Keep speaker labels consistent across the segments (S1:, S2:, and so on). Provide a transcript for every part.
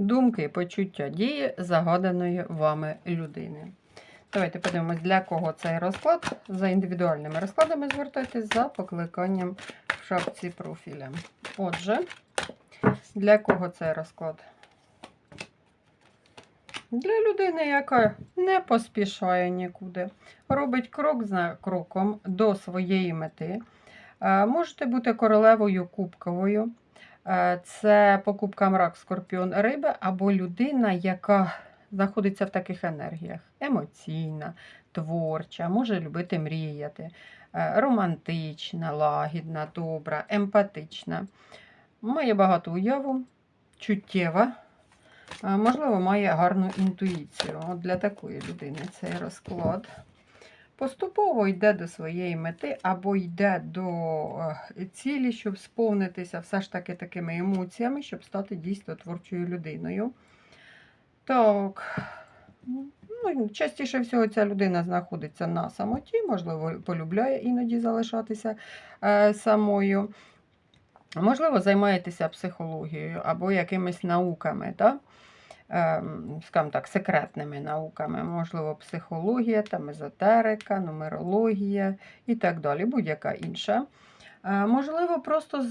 S1: думки, почуття дії загаданої вами людини. Давайте подивимось, для кого цей розклад. За індивідуальними розкладами звертайтесь за покликанням в шапці профіля. Отже, для кого цей розклад? Для людини, яка не поспішає нікуди, робить крок за кроком до своєї мети. Е, Можете бути королевою кубковою. Е, Це покупка мрак Скорпіон Риби або людина, яка знаходиться в таких енергіях: емоційна, творча, може любити мріяти, е, романтична, лагідна, добра, емпатична. Має багату уяву, чуттєва. Е, Можливо, має гарну інтуїцію. От для такої людини цей розклад. Поступово йде до своєї мети або йде до е, цілі, щоб сповнитися все ж таки такими емоціями, щоб стати дійсно творчою людиною. Так. Ну, частіше всього ця людина знаходиться на самоті, можливо, полюбляє іноді залишатися е, самою. Можливо, займаєтеся психологією або якимись науками, так? Ем, скажімо так, секретними науками, можливо, психологія, там, езотерика, нумерологія і так далі, будь-яка інша. Е, Можливо, просто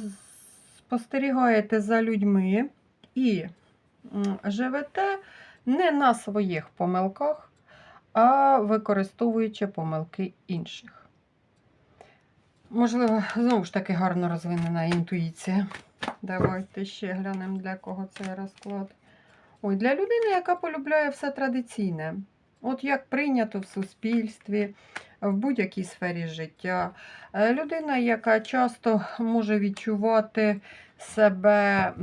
S1: спостерігаєте за людьми і живете не на своїх помилках, а використовуючи помилки інших. Можливо, знову ж таки гарно розвинена інтуїція. Давайте ще глянемо, для кого цей розклад. Ой, для людини, яка полюбляє все традиційне. От як прийнято в суспільстві, в будь-якій сфері життя. Е, Людина, яка часто може відчувати себе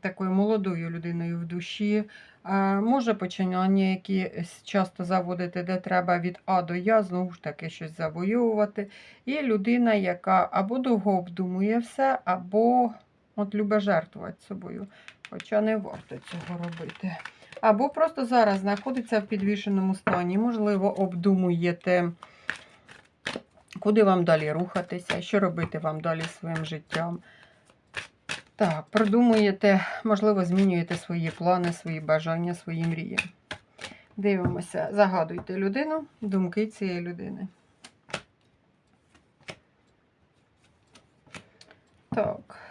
S1: такою молодою людиною в душі, е, може починання, які часто заводити, де треба від А до Я, знову ж таки щось завоювати. І людина, яка або довго обдумує все, або от любить жертвувати собою. Хоча не варто цього робити. Або просто зараз знаходиться в підвішеному стані. Можливо, обдумуєте, куди вам далі рухатися, що робити вам далі своїм життям. Так, продумуєте, можливо, змінюєте свої плани, свої бажання, свої мрії. Дивимося, загадуйте людину, думки цієї людини. Так.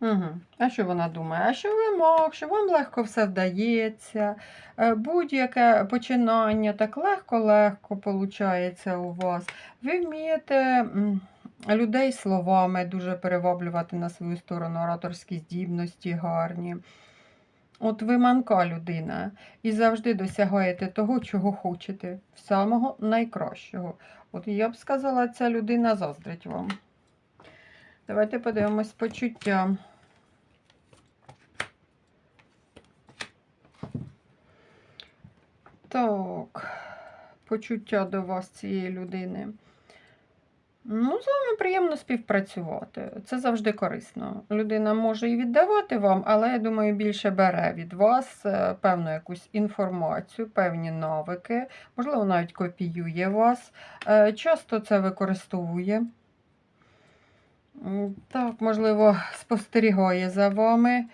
S1: Угу. А що вона думає? А що ви маг, що вам легко все вдається, е, будь-яке починання так легко-легко виходить у вас. Ви вмієте людей словами дуже переваблювати на свою сторону, ораторські здібності гарні. От ви манка людина і завжди досягаєте того, чого хочете, самого найкращого. От я б сказала, ця людина заздрить вам. Давайте подивимось почуття. Так, почуття до вас цієї людини. Ну, з вами приємно співпрацювати. Це завжди корисно. Людина може і віддавати вам, але я думаю, більше бере від вас е, певну якусь інформацію, певні навики, можливо, навіть копіює вас. Е, Часто це використовує. Так, можливо, спостерігає за вами.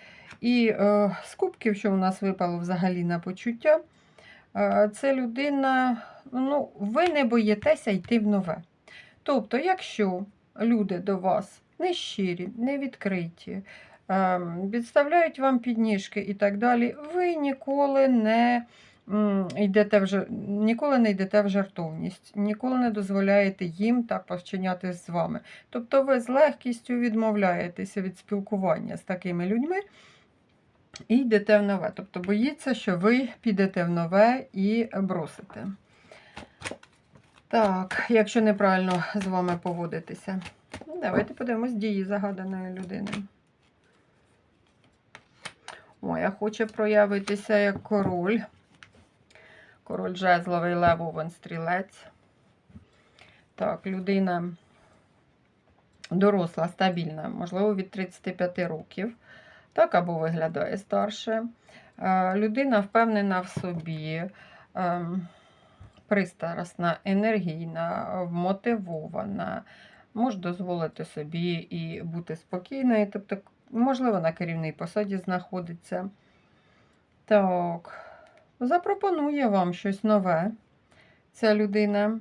S1: І е, з кубків, що у нас випало взагалі на почуття, це людина, ну, ви не боїтеся йти в нове. Тобто, якщо люди до вас не щирі, не відкриті, ем, підставляють вам підніжки і так далі, ви ніколи не йдете в, ніколи не йдете в жартовність, ніколи не дозволяєте їм так повчинятися з вами. Тобто ви з легкістю відмовляєтеся від спілкування з такими людьми і йдете в нове. Тобто боїться, що ви підете в нове і бросите. Так, якщо неправильно з вами поводитися. Ну, давайте подивимось дії загаданої людини. Ой, а хоче проявитися як король. Король жезловий лев Овен стрілець. Так, людина доросла, стабільна, можливо, від 35 років. Так, або виглядає старше. Е, Людина впевнена в собі, ем, пристрасна, енергійна, вмотивована, може дозволити собі і бути спокійною. Тобто можливо, на керівній посаді знаходиться. Так, запропонує вам щось нове. Ця людина.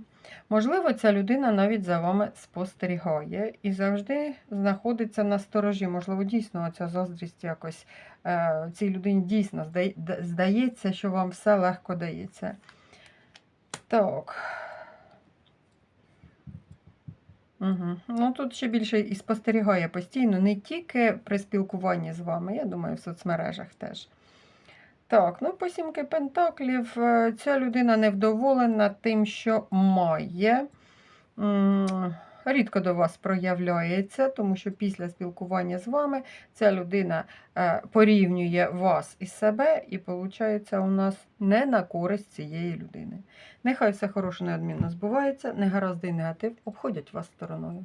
S1: Можливо, ця людина навіть за вами спостерігає і завжди знаходиться на сторожі. Можливо, дійсно ця заздрість якось е, цій людині дійсно здається, що вам все легко дається. Так. Угу. Ну, тут ще більше і спостерігає постійно, не тільки при спілкуванні з вами, я думаю, в соцмережах теж. Так, ну по сімки Пентаклів е, ця людина невдоволена тим, що має. Рідко до вас проявляється, тому що після спілкування з вами ця людина е, порівнює вас і себе, і виходить у нас не на користь цієї людини. Нехай все хороше неодмінно збувається, негаразди і негатив обходять вас стороною.